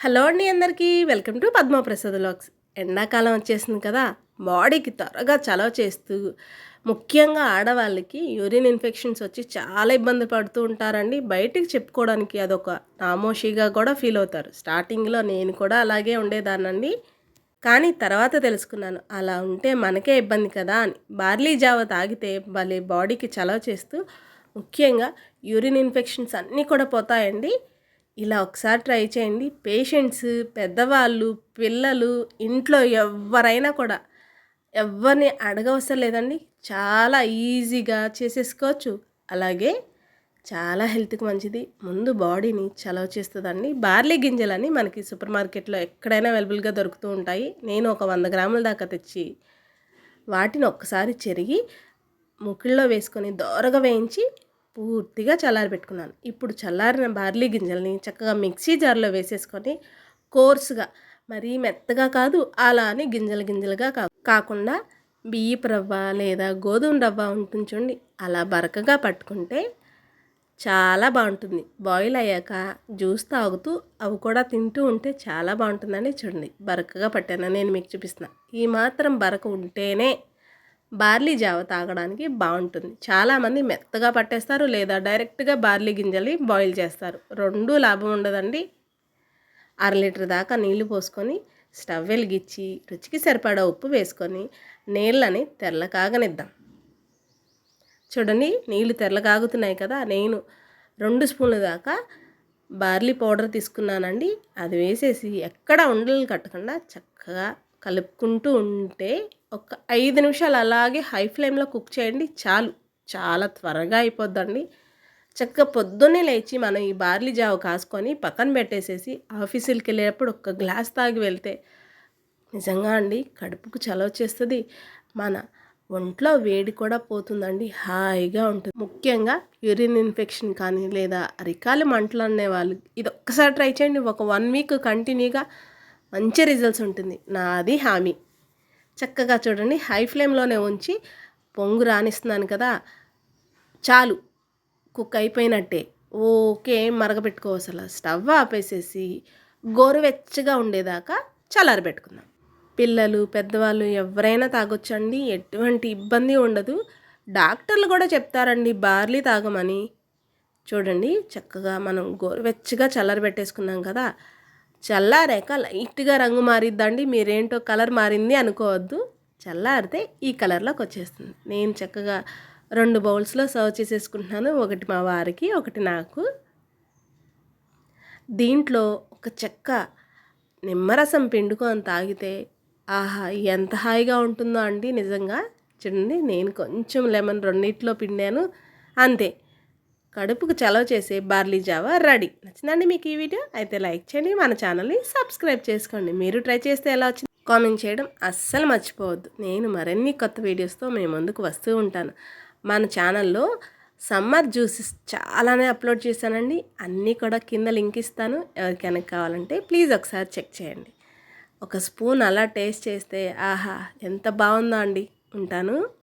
Hello అండి అందరికీ. Welcome to Padma Prasad lakhs ఎండాకాలం వచ్చేసింది కదా బాడీకి త్వరగా చలవ చేస్తూ ముఖ్యంగా ఆడవాళ్ళకి యూరిన్ ఇన్ఫెక్షన్స్ వచ్చి చాలా ఇబ్బంది పడుతూ ఉంటారండి. బయటికి చెప్పుకోవడానికి అదొక నామోషిగా కూడా ఫీల్ అవుతారు. స్టార్టింగ్లో నేను కూడా అలాగే ఉండేదానండి కానీ తర్వాత తెలుసుకున్నాను అలా ఉంటే మనకే ఇబ్బంది కదా అని. బార్లీ జావ తాగితే భలే బాడీకి చలవ చేస్తూ ముఖ్యంగా యూరిన్ ఇన్ఫెక్షన్స్ అన్నీ కూడా పోతాయండి. ఇలా ఒకసారి ట్రై చేయండి. పేషెంట్స్ పెద్దవాళ్ళు పిల్లలు ఇంట్లో ఎవరైనా కూడా ఎవరిని అడగవసరం లేదండి. చాలా ఈజీగా చేసేసుకోవచ్చు. అలాగే చాలా హెల్త్కి మంచిది. ముందు బాడీని చలవ చేస్తుందండి. బార్లీ గింజలని మనకి సూపర్ మార్కెట్లో ఎక్కడైనా అవైలబుల్గా దొరుకుతూ ఉంటాయి. నేను ఒక వంద గ్రాముల దాకా తెచ్చి వాటిని ఒక్కసారి చెరిగి ముక్కుల్లో వేసుకొని దోరగా వేయించి పూర్తిగా చల్లారి పెట్టుకున్నాను. ఇప్పుడు చల్లారిన బార్లీ గింజల్ని చక్కగా మిక్సీ జార్లో వేసేసుకొని కోర్సుగా మరీ మెత్తగా కాదు అలా అని గింజలు గింజలుగా కాకుండా బియ్యపు రవ్వ లేదా గోధుమ రవ్వ ఉంటుంది చూడండి అలా బరకగా పట్టుకుంటే చాలా బాగుంటుంది. బాయిల్ అయ్యాక జ్యూస్ తాగుతూ అవి కూడా తింటూ ఉంటే చాలా బాగుంటుందని చూడండి బరకగా పట్టాను నేను మీకు చూపిస్తున్నా. ఈ మాత్రం బరక ఉంటేనే బార్లీ జావ తాగడానికి బాగుంటుంది. చాలామంది మెత్తగా పట్టేస్తారు లేదా డైరెక్ట్గా బార్లీ గింజల్ని బాయిల్ చేస్తారు. రెండు లాభం ఉండదండి. అర లీటర్ దాకా నీళ్ళు పోసుకొని స్టవ్ వెలిగించి రుచికి సరిపడా ఉప్పు వేసుకొని నీళ్ళని తెల్లకాగనిద్దాం చూడండి నీళ్ళు తెల్లకాగుతున్నాయి కదా నేను రెండు స్పూన్ల దాకా బార్లీ పౌడర్ తీసుకున్నానండి. అది వేసేసి ఎక్కడ ఉండలు కట్టకుండా చక్కగా కలుపుకుంటూ ఉంటే ఒక ఐదు నిమిషాలు అలాగే హై ఫ్లేమ్లో కుక్ చేయండి చాలు. చాలా త్వరగా అయిపోద్దండి. చక్కగా పొద్దున్నే లేచి మనం ఈ బార్లీ జావ కాసుకొని పక్కన పెట్టేసేసి ఆఫీసులకి వెళ్ళేటప్పుడు ఒక్క గ్లాస్ తాగి వెళ్తే నిజంగా అండి కడుపుకు చలవ చేస్తుంది. మన ఒంట్లో వేడి కూడా పోతుందండి హాయిగా ఉంటుంది. ముఖ్యంగా యూరిన్ ఇన్ఫెక్షన్ కానీ లేదా అరికాలు మంటలు అనే వాళ్ళు ఇది ఒక్కసారి ట్రై చేయండి. ఒక వన్ వీక్ కంటిన్యూగా మంచి రిజల్ట్స్ ఉంటుంది. నాది హామీ. చక్కగా చూడండి హై ఫ్లేమ్లోనే ఉంచి పొంగు రానిస్తున్నాను కదా. చాలు. కుక్ అయిపోయినట్టే. ఓకే మరగపెట్టుకోవసల స్టవ్ ఆపేసేసి గోరువెచ్చగా ఉండేదాకా చల్లారబెట్టుకుందాం పిల్లలు పెద్దవాళ్ళు ఎవరైనా తాగొచ్చండి. ఎటువంటి ఇబ్బంది ఉండదు. డాక్టర్లు కూడా చెప్తారండి బార్లీ తాగమని. చూడండి చక్కగా మనం గోరువెచ్చగా చల్లరబెట్టేసుకున్నాం కదా. చల్లారాక లైట్గా రంగు మారిద్దండి. మీరేంటో కలర్ మారింది అనుకోవద్దు. చల్లారితే ఈ కలర్లోకి వచ్చేస్తుంది. నేను చక్కగా రెండు బౌల్స్లో సర్వ్ చేసేసుకుంటున్నాను. ఒకటి మా వారికి ఒకటి నాకు. దీంట్లో ఒక చెక్క నిమ్మరసం పిండుకొని తాగితే ఆహా ఎంత హాయిగా ఉంటుందో అండి నిజంగా. చూడండి నేను కొంచెం లెమన్ రెండింటిలో పిండాను. అంతే. కడుపుకు చలవ చేసే బార్లీ జావా రెడీ. నచ్చిందండి మీకు ఈ వీడియో? అయితే లైక్ చేయండి మన ఛానల్ని సబ్స్క్రైబ్ చేసుకోండి. మీరు ట్రై చేస్తే ఎలా వచ్చింది? కామెంట్ చేయడం అస్సలు మర్చిపోవద్దు. నేను మరిన్ని కొత్త వీడియోస్తో మేము ముందుకు వస్తూ ఉంటాను. మన ఛానల్లో సమ్మర్ జ్యూసెస్ చాలానే అప్లోడ్ చేశానండి. అన్నీ కూడా కింద లింక్ ఇస్తాను. ఎవరికైనా కావాలంటే ప్లీజ్ ఒకసారి చెక్ చేయండి. ఒక స్పూన్ అలా టేస్ట్ చేస్తే ఆహా ఎంత బాగుందో అండి. ఉంటాను.